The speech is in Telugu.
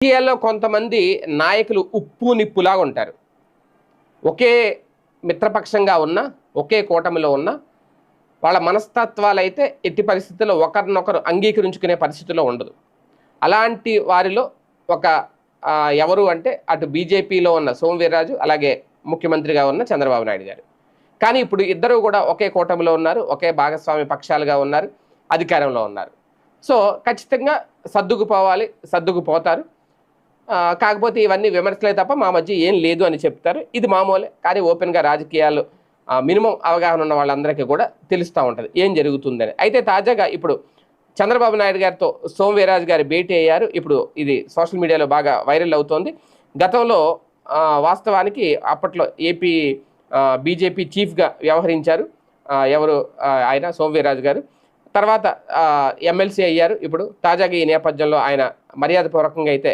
రాజకీయాల్లో కొంతమంది నాయకులు ఉప్పు నిప్పులాగా ఉంటారు. ఒకే మిత్రపక్షంగా ఉన్న ఒకే కూటమిలో ఉన్న వాళ్ళ మనస్తత్వాలు అయితే ఎట్టి పరిస్థితుల్లో ఒకరినొకరు అంగీకరించుకునే పరిస్థితిలో ఉండదు. అలాంటి వారిలో ఒక ఎవరు అంటే అటు బీజేపీలో ఉన్న సోమవీర్రాజు అలాగే ముఖ్యమంత్రిగా ఉన్న చంద్రబాబు నాయుడు గారు. కానీ ఇప్పుడు ఇద్దరు కూడా ఒకే కూటమిలో ఉన్నారు ఒకే భాగస్వామి పక్షాలుగా ఉన్నారు అధికారంలో ఉన్నారు. సో ఖచ్చితంగా సర్దుకుపోవాలి సర్దుకుపోతారు. కాకపోతే ఇవన్నీ విమర్శలే తప్ప మా మధ్య ఏం లేదు అని చెప్తారు. ఇది మామూలే కానీ ఓపెన్గా రాజకీయాలు మినిమం అవగాహన ఉన్న వాళ్ళందరికీ కూడా తెలుస్తూ ఉంటుంది. ఏం జరుగుతుందని. అయితే తాజాగా ఇప్పుడు చంద్రబాబు నాయుడు గారితో సోమవీరాజు గారు భేటీ అయ్యారు. ఇప్పుడు ఇది సోషల్ మీడియాలో బాగా వైరల్ అవుతోంది. గతంలో వాస్తవానికి అప్పట్లో ఏపీ బీజేపీ చీఫ్గా వ్యవహరించారు. ఎవరు? ఆయన సోమవీరాజు గారు. తర్వాత ఎమ్మెల్సీ అయ్యారు. ఇప్పుడు తాజాగా ఈ నేపథ్యంలో ఆయన మర్యాదపూర్వకంగా అయితే